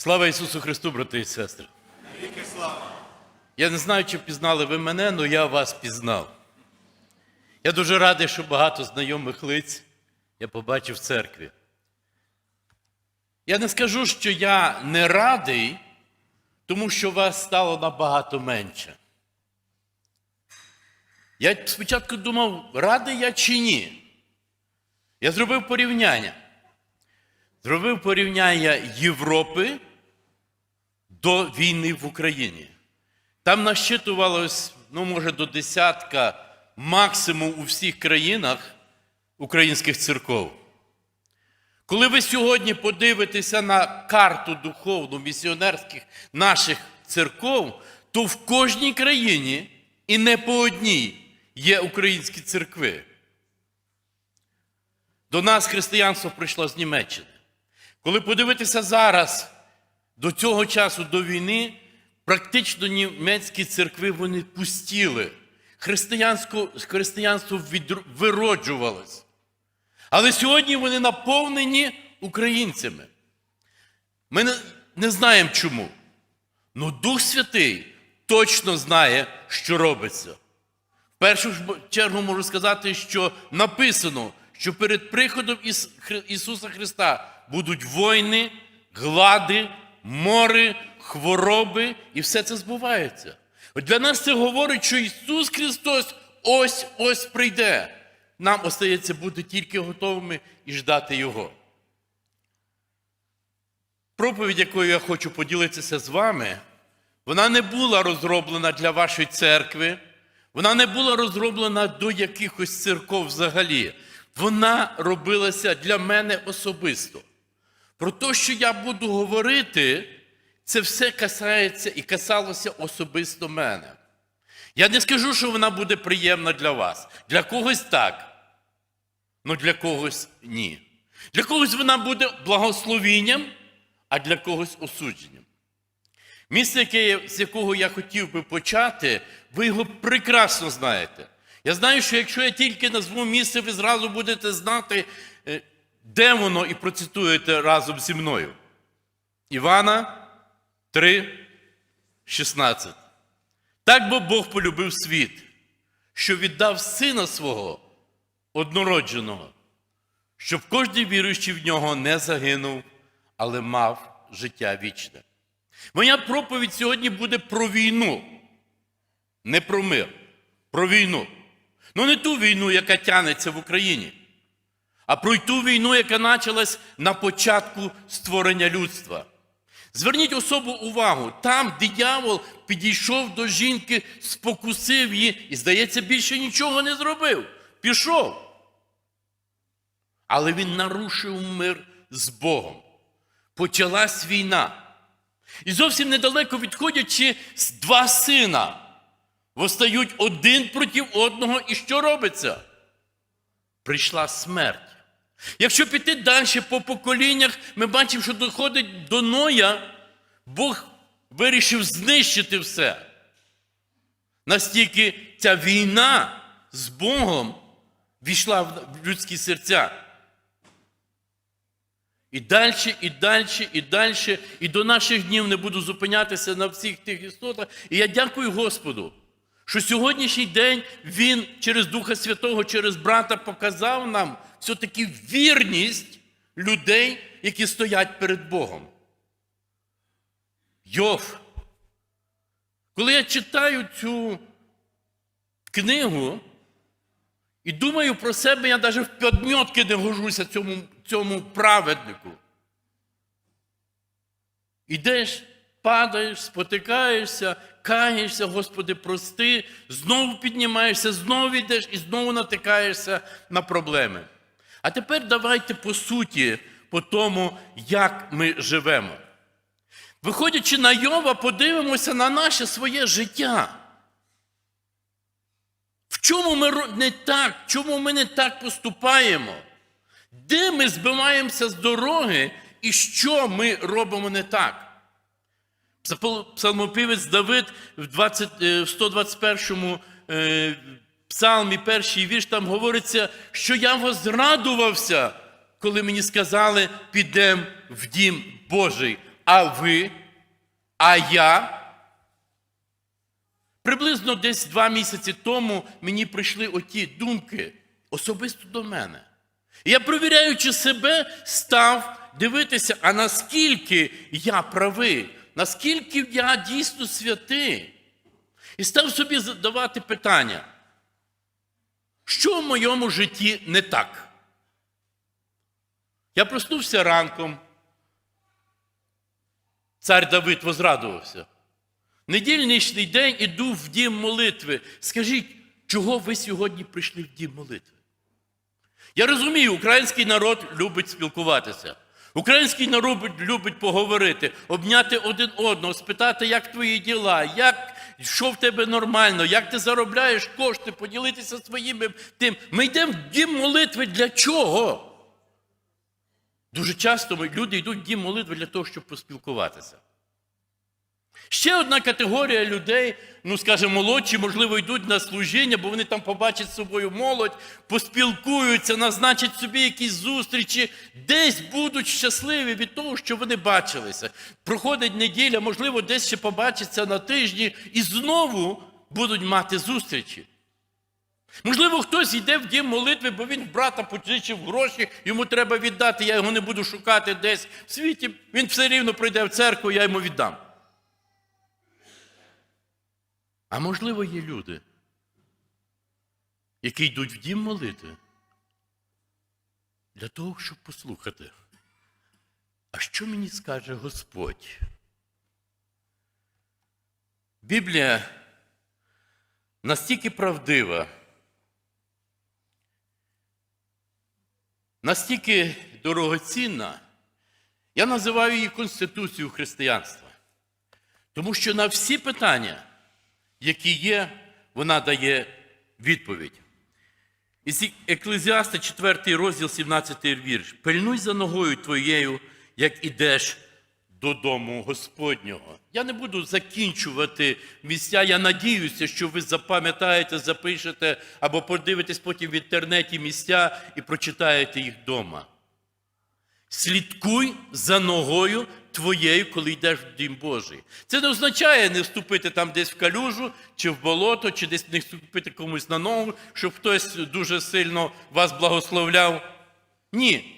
Слава Ісусу Христу, брати і сестри! Навіки слава! Я не знаю, чи пізнали ви мене, але я вас пізнав. Я дуже радий, що багато знайомих лиць я побачив в церкві. Я не скажу, що я не радий, тому що вас стало набагато менше. Я спочатку думав, радий я чи ні. Я зробив порівняння. Зробив порівняння Європи до війни в Україні. Там насчитувалось, ну, може, до десятка максимум у всіх країнах українських церков. Коли ви сьогодні подивитеся на карту духовну місіонерських наших церков, то в кожній країні і не по одній є українські церкви. До нас християнство прийшло з Німеччини. Коли подивитися зараз, до цього часу, до війни, практично німецькі церкви вони пустіли. Християнство відру- вироджувалось. Але сьогодні вони наповнені українцями. Ми не, не знаємо чому. Ну Дух Святий точно знає, що робиться. В першу чергу можу сказати, що написано, що перед приходом Ісуса Христа будуть війни, глади, мори, хвороби, і все це збувається. Для нас це говорить, що Ісус Христос ось ось прийде. Нам остається бути тільки готовими і ждати Його. Проповідь, якою я хочу поділитися з вами, вона не була розроблена для вашої церкви, вона не була розроблена до якихось церков взагалі. Вона робилася для мене особисто. Про те, що я буду говорити, це все касається і касалося особисто мене. Я не скажу, що вона буде приємна для вас. Для когось так, але для когось ні. Для когось вона буде благословінням, а для когось осудженням. Місце, яке, з якого я хотів би почати, ви його прекрасно знаєте. Я знаю, що якщо я тільки назву місце, ви зразу будете знати, де воно, і процитуєте разом зі мною. Івана 3, 16. Так бо Бог полюбив світ, що віддав сина свого однородженого, щоб кожен віруючий в нього не загинув, але мав життя вічне. Моя проповідь сьогодні буде про війну, не про мир, про війну. Ну не ту війну, яка тянеться в Україні, а про ту війну, яка почалась на початку створення людства. Зверніть особу увагу, там диявол підійшов до жінки, спокусив її і, здається, більше нічого не зробив. Пішов. Але він нарушив мир з Богом. Почалась війна. І зовсім недалеко відходячи два сина, постають один проти одного, і що робиться? Прийшла смерть. Якщо піти далі по поколіннях, ми бачимо, що доходить до Ноя, Бог вирішив знищити все. Настільки ця війна з Богом війшла в людські серця. І далі, і далі, і далі, і до наших днів не буду зупинятися на всіх тих істотах. І я дякую Господу, що сьогоднішній день Він через Духа Святого, через брата показав нам все-таки вірність людей, які стоять перед Богом. Йов. Коли я читаю цю книгу і думаю про себе, я навіть в підмьотки не гожуся цьому, цьому праведнику. Ідеш, падаєш, спотикаєшся, каєшся, Господи, прости, знову піднімаєшся, знову йдеш і знову натикаєшся на проблеми. А тепер давайте по суті, по тому, як ми живемо. Виходячи на Йова, подивимося на наше своє життя. В чому ми не так? Чому ми не так поступаємо? Де ми збиваємося з дороги і що ми робимо не так? Псал- Псалмопівець Давид в 20, е, 121 е, псалмі, перший вірш, там говориться, що я возрадувався, коли мені сказали, підемо в дім Божий. а ви, а я. Приблизно десь два місяці тому мені прийшли оті думки особисто до мене. І я, провіряючи себе, став дивитися, а наскільки я правий, наскільки я дійсно святий. І став собі задавати питання, що в моєму житті не так? Я проснувся ранком. Цар Давид возрадувався. Недільничний день іду в дім молитви. Скажіть, чого ви сьогодні прийшли в дім молитви? Я розумію, український народ любить спілкуватися. Український народ любить поговорити, обняти один одного, спитати, як твої діла, як, що в тебе нормально, як ти заробляєш кошти, поділитися своїми тим. Ми йдемо в дім молитви для чого? Дуже часто люди йдуть в дім молитви для того, щоб поспілкуватися. Ще одна категорія людей, ну скажімо, молодші, можливо, йдуть на служіння, бо вони там побачать з собою молодь, поспілкуються, назначать собі якісь зустрічі, десь будуть щасливі від того, що вони бачилися. Проходить неділя, можливо, десь ще побачаться на тижні і знову будуть мати зустрічі. Можливо, хтось йде в дім молитви, бо він в брата позичив гроші, йому треба віддати, я його не буду шукати десь в світі. Він все рівно прийде в церкву, я йому віддам. А можливо, є люди, які йдуть в дім молитви для того, щоб послухати. А що мені скаже Господь? Біблія настільки правдива, настільки дорогоцінна, я називаю її Конституцією християнства. Тому що на всі питання, які є, вона дає відповідь. Еклезіаста, 4 розділ, 17 вірш. Пильнуй за ногою твоєю, як ідеш додому Господнього. Я не буду закінчувати місця. Я надіюся, що ви запам'ятаєте, запишете або подивитесь потім в інтернеті місця і прочитаєте їх вдома. Слідкуй за ногою твоєю, коли йдеш в дім Божий. Це не означає не вступити там десь в калюжу, чи в болото, чи десь не вступити комусь на ногу, щоб хтось дуже сильно вас благословляв. Ні.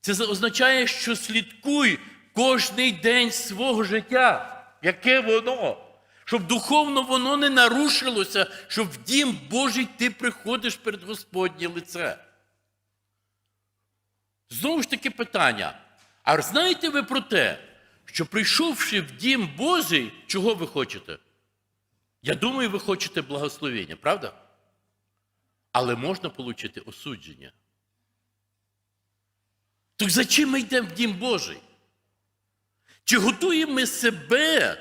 Це означає, що слідкуй кожний день свого життя, яке воно. Щоб духовно воно не нарушилося, щоб в дім Божий ти приходиш перед Господнє лице. Знову ж таки питання. А знаєте ви про те, що прийшовши в дім Божий, чого ви хочете? Я думаю, ви хочете благословення, правда? Але можна отримати осудження. Так за чим ми йдемо в дім Божий? Чи готуємо ми себе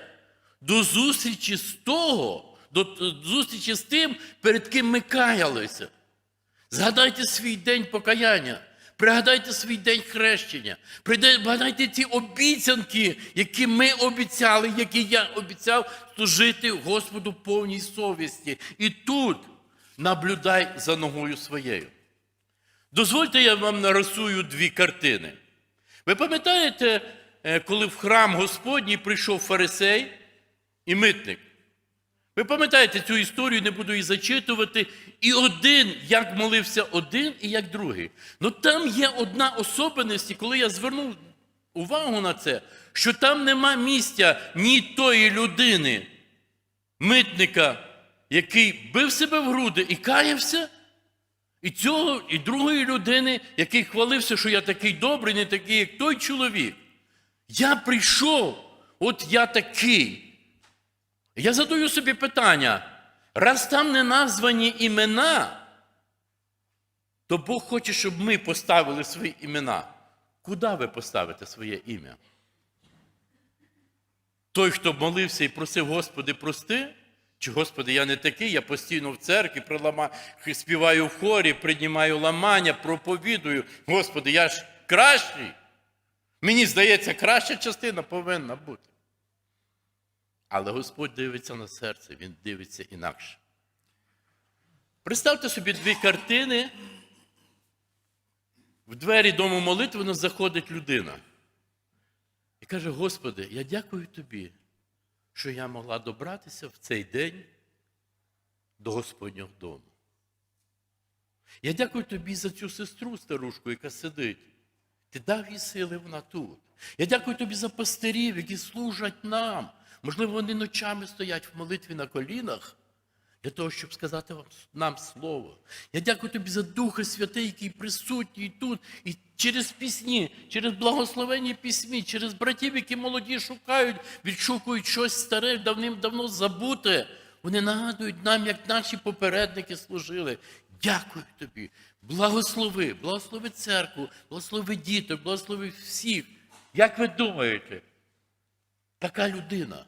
до зустрічі з того, до зустрічі з тим, перед ким ми каялися? Згадайте свій день покаяння. Пригадайте свій день хрещення, пригадайте ті обіцянки, які ми обіцяли, які я обіцяв служити Господу повній совісті. І тут наблюдай за ногою своєю. Дозвольте, я вам нарисую дві картини. Ви пам'ятаєте, е, коли в храм Господній прийшов фарисей і митник? Ви пам'ятаєте цю історію, не буду її зачитувати. І один, як молився один, і як другий. Ну там є одна особливість, і коли я звернув увагу на це, що там нема місця ні тої людини, митника, який бив себе в груди і каявся, і цього, і другої людини, який хвалився, що я такий добрий, не такий, як той чоловік. Я прийшов, от я такий. Я задаю собі питання, раз там не названі імена, то Бог хоче, щоб ми поставили свої імена. Куди ви поставите своє ім'я? Той, хто молився і просив, Господи, прости, чи Господи, я не такий, я постійно в церкві прилама... співаю в хорі, приймаю ламання, проповідую. Господи, я ж кращий. Мені здається, краща частина повинна бути. Але Господь дивиться на серце, Він дивиться інакше. Представте собі дві картини. В двері дому молитви заходить людина. І каже: Господи, я дякую тобі, що я могла добратися в цей день до Господнього дому. Я дякую тобі за цю сестру старушку, яка сидить. Ти дав їй сили, вона тут. Я дякую тобі за пастирів, які служать нам. Можливо, вони ночами стоять в молитві на колінах для того, щоб сказати вам, нам слово. Я дякую тобі за Духа Святий, який присутній тут, і через пісні, через благословенні пісні, через братів, які молоді шукають, відшукують щось старе, давним-давно забуте. Вони нагадують нам, як наші попередники служили. Дякую тобі. Благослови, благослови церкву, благослови діток, благослови всіх. Як ви думаєте, така людина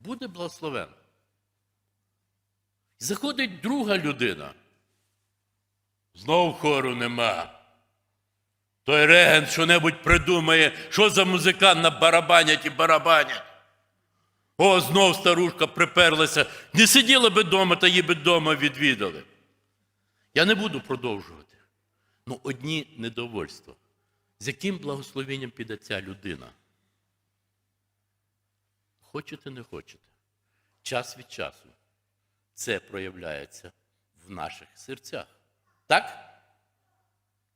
буде благословена? Заходить друга людина. Знов хору нема. Той регент що-небудь придумає, що за музикант на барабанять і барабанять. О, знов старушка приперлася. Не сиділа би вдома, та її би вдома відвідали. Я не буду продовжувати. Ну, одні недовольства. З яким благословенням піде ця людина? Хочете, не хочете. Час від часу це проявляється в наших серцях. Так?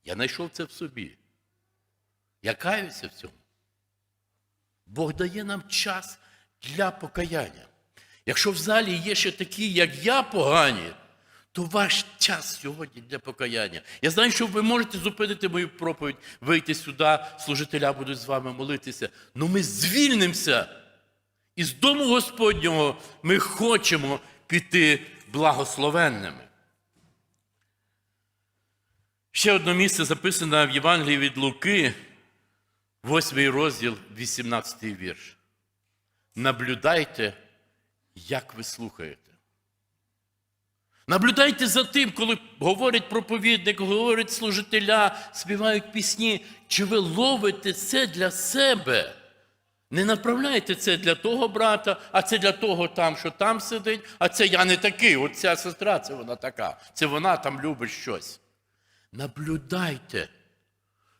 Я знайшов це в собі. Я каюся в цьому. Бог дає нам час для покаяння. Якщо в залі є ще такі, як я, погані, то ваш час сьогодні для покаяння. Я знаю, що ви можете зупинити мою проповідь, вийти сюди, служителя будуть з вами молитися. але ми звільнимося. І з дому Господнього ми хочемо піти благословенними. Ще одне місце записане в Євангелії від Луки, 8 розділ, 18 вірш. Наблюдайте, як ви слухаєте. Наблюдайте за тим, коли говорить проповідник, говорить служителя, співають пісні, чи ви ловите це для себе. Не направляйте це для того брата, а це для того там, що там сидить, а це я не такий. От ця сестра, це вона така. Це вона там любить щось. Наблюдайте,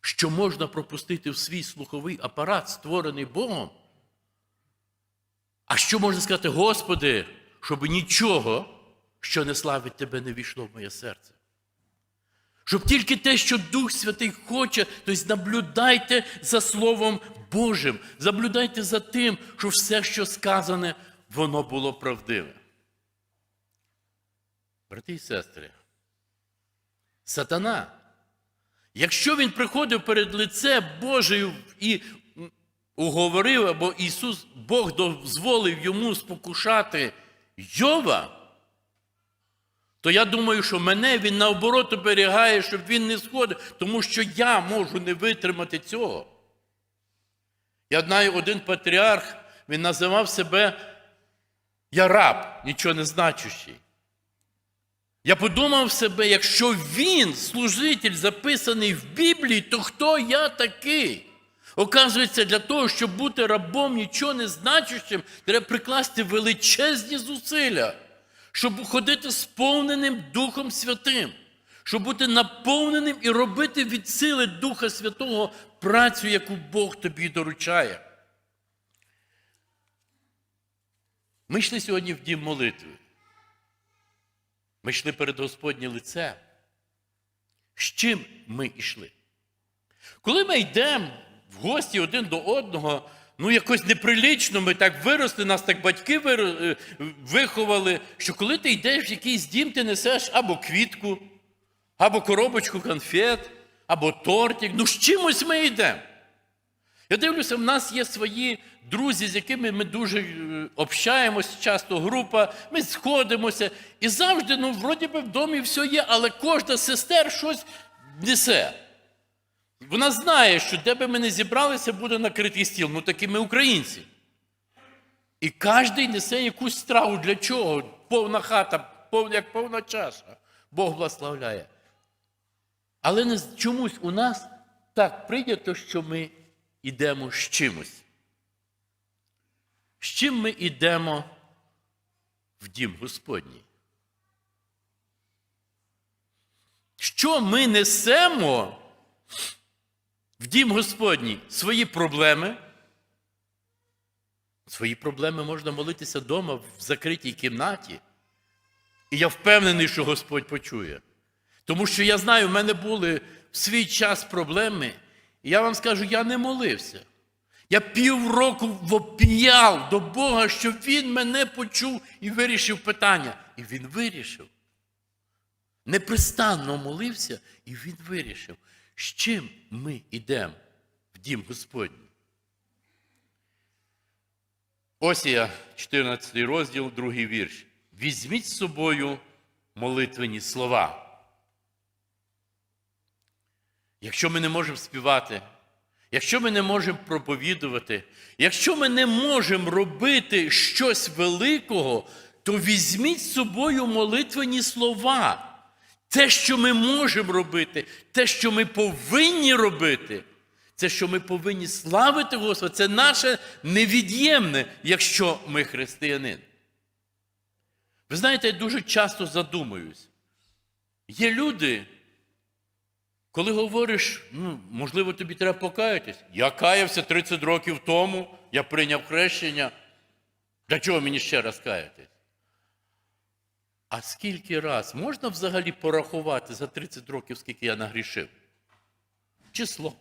що можна пропустити в свій слуховий апарат, створений Богом. А що можна сказати, Господи, щоб нічого, що не славить Тебе, не війшло в моє серце? Щоб тільки те, що Дух Святий хоче, тобто наблюдайте за Словом Божим, наблюдайте за тим, що все, що сказане, воно було правдиве. Брати і сестри, сатана, якщо він приходив перед лице Божею і уговорив, або Ісус, Бог дозволив йому спокушати Йова, то я думаю, що мене він наоборот оберігає, щоб він не сходив, тому що я можу не витримати цього. Я знаю, один патріарх, він називав себе я раб, нічого не значущий. Я подумав себе, якщо він, служитель, записаний в Біблії, то хто я такий? Оказується, для того, щоб бути рабом нічого не значущим, треба прикласти величезні зусилля, щоб ходити сповненим Духом Святим, щоб бути наповненим і робити від сили Духа Святого працю, яку Бог тобі доручає. Ми йшли сьогодні в дім молитви. Ми йшли перед Господнє лице. З чим ми йшли? Коли ми йдемо в гості один до одного, ну якось неприлично, ми так виросли, нас так батьки виховали, що коли ти йдеш в якийсь дім, ти несеш або квітку, або коробочку конфет, або тортик. Ну з чимось ми йдемо. Я дивлюся, в нас є свої друзі, з якими ми дуже е, общаємось, часто група, ми сходимося. І завжди, ну, вроді би, в домі все є, але кожна сестер щось несе. Вона знає, що де би ми не зібралися, буде накритий стіл. Ну такі ми українці. І кожен несе якусь страву. Для чого? Повна хата, як повна чаша. Бог благословляє. Але не, чомусь у нас так прийнято, що ми йдемо з чимось. З чим ми йдемо в дім Господній? Що ми несемо в дім Господній? Свої проблеми, Свої проблеми можна молитися вдома в закритій кімнаті. І я впевнений, що Господь почує. Тому що я знаю, в мене були в свій час проблеми, і я вам скажу, я не молився. Я півроку вопіяв до Бога, щоб Він мене почув і вирішив питання. І він вирішив. Непрестанно молився, і він вирішив, з чим ми йдемо в дім Господній. Осія, 14 розділ, другий вірш. Візьміть з собою молитвені слова. Якщо ми не можемо співати, якщо ми не можемо проповідувати, якщо ми не можемо робити щось великого, то візьміть з собою молитвені слова. Те, що ми можемо робити, те, що ми повинні робити, це, що ми повинні славити Господа, це наше невід'ємне, якщо ми християнин. Ви знаєте, я дуже часто задумуюсь. Є люди, коли говориш, ну, можливо, тобі треба покаятись. Я каявся 30 років тому, я прийняв хрещення. Для чого мені ще раз каятись? А скільки раз можна взагалі порахувати за 30 років, скільки я нагрішив? Число.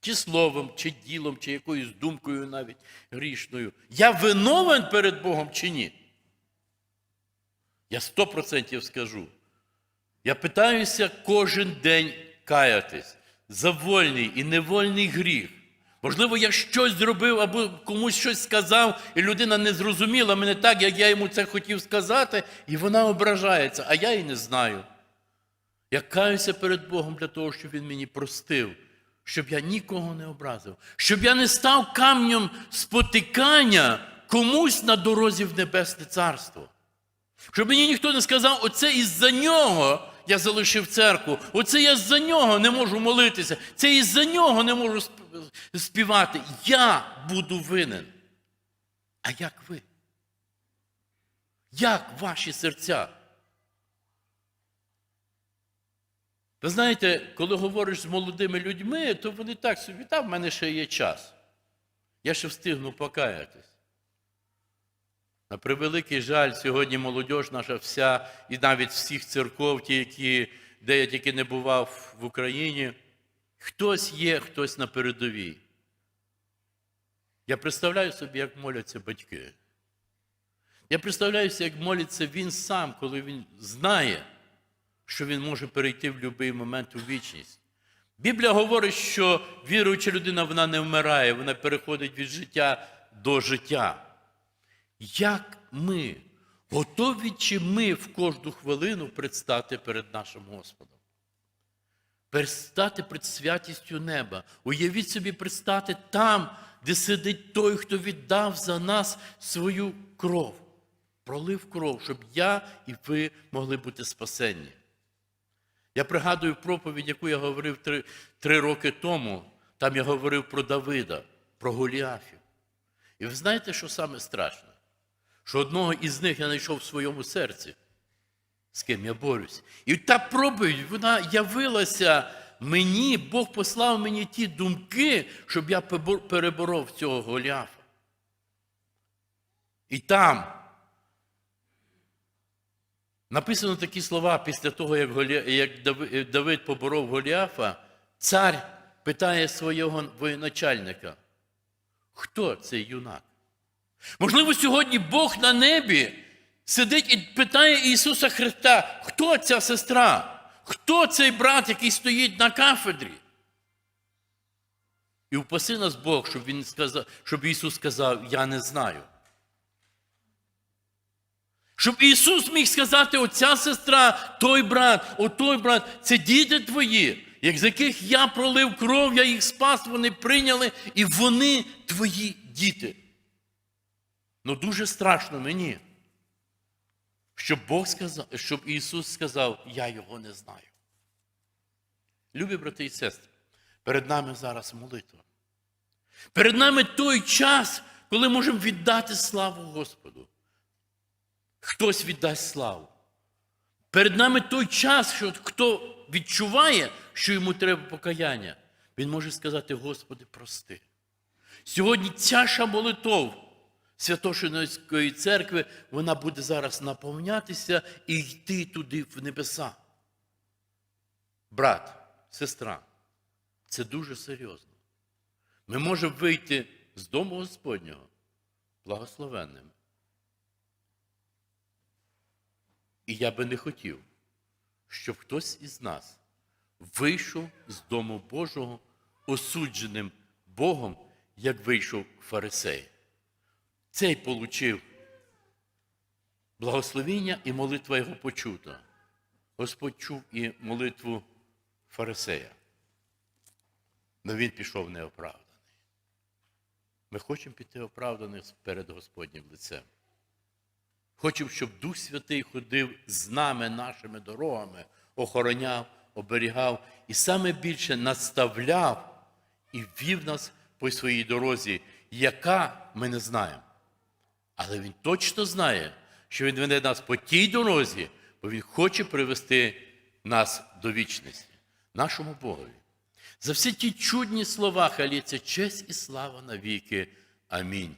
Чи словом, чи ділом, чи якоюсь думкою навіть грішною. Я виновен перед Богом чи ні? Я сто процентів скажу. Я питаюся кожен день каятись за вольний і невольний гріх. Можливо, я щось зробив або комусь щось сказав, і людина не зрозуміла мене так, як я йому це хотів сказати, і вона ображається, а я і не знаю. Я каюся перед Богом для того, щоб Він мені простив, щоб я нікого не образив, щоб я не став камнем спотикання комусь на дорозі в Небесне Царство. Щоб мені ніхто не сказав, оце із-за нього я залишив церкву, оце я з-за нього не можу молитися, це із-за нього не можу співати. Я буду винен. А як ви? Як ваші серця? Ви знаєте, коли говориш з молодими людьми, то вони так собі, там в мене ще є час. Я ще встигну покаятись. На превеликий жаль, сьогодні молодь наша вся, і навіть всіх церков, ті, які, де я тільки не бував в Україні, хтось є, хтось на передовій. Я представляю собі, як моляться батьки. Я представляюся, як молиться він сам, коли він знає, що він може перейти в будь-який момент у вічність. Біблія говорить, що віруюча людина вона не вмирає, вона переходить від життя до життя. Як ми готові чи ми в кожну хвилину предстати перед нашим Господом? Предстати перед святістю неба. Уявіть собі, предстати там, де сидить той, хто віддав за нас свою кров, пролив кров, щоб я і ви могли бути спасенні. Я пригадую проповідь, яку я говорив три, три роки тому. Там я говорив про Давида, про Голіафів. І ви знаєте, що саме страшне? Що одного із них я знайшов в своєму серці, з ким я борюсь. І та проповідь, вона явилася мені, Бог послав мені ті думки, щоб я переборов цього Голіафа. І там написано такі слова після того, як, Голі... як Давид поборов Голіафа, цар питає свого воєначальника, хто цей юнак? Можливо, сьогодні Бог на небі сидить і питає Ісуса Христа, хто ця сестра? Хто цей брат, який стоїть на кафедрі? І впаси нас Бог, щоб, він сказав, щоб Ісус сказав, я не знаю. Щоб Ісус міг сказати, оця сестра, той брат, отой брат, це діти твої, як з яких я пролив кров, я їх спас, вони прийняли, і вони твої діти. Ну дуже страшно мені, щоб Бог сказав, щоб Ісус сказав, я його не знаю. Любі брати і сестри, перед нами зараз молитва. Перед нами той час, коли можемо віддати славу Господу. Хтось віддасть славу. Перед нами той час, що хто відчуває, що йому треба покаяння, він може сказати, Господи, прости. Сьогодні чаша молитов Святошинської церкви, вона буде зараз наповнятися і йти туди в небеса. Брат, сестра, це дуже серйозно. Ми можемо вийти з дому Господнього благословенним. І я би не хотів, щоб хтось із нас вийшов з дому Божого осудженим Богом, як вийшов фарисей. Цей получив благословіння і молитва його почута. Господь чув і молитву фарисея. Але він пішов неоправданий. Ми хочемо піти оправданих перед Господнім лицем. Хочемо, щоб Дух Святий ходив з нами, нашими дорогами, охороняв, оберігав і саме більше наставляв і вів нас по своїй дорозі, яка ми не знаємо. Але Він точно знає, що Він веде нас по тій дорозі, бо Він хоче привести нас до вічності, нашому Богові. За всі ті чудні слова халіться честь і слава навіки. Амінь.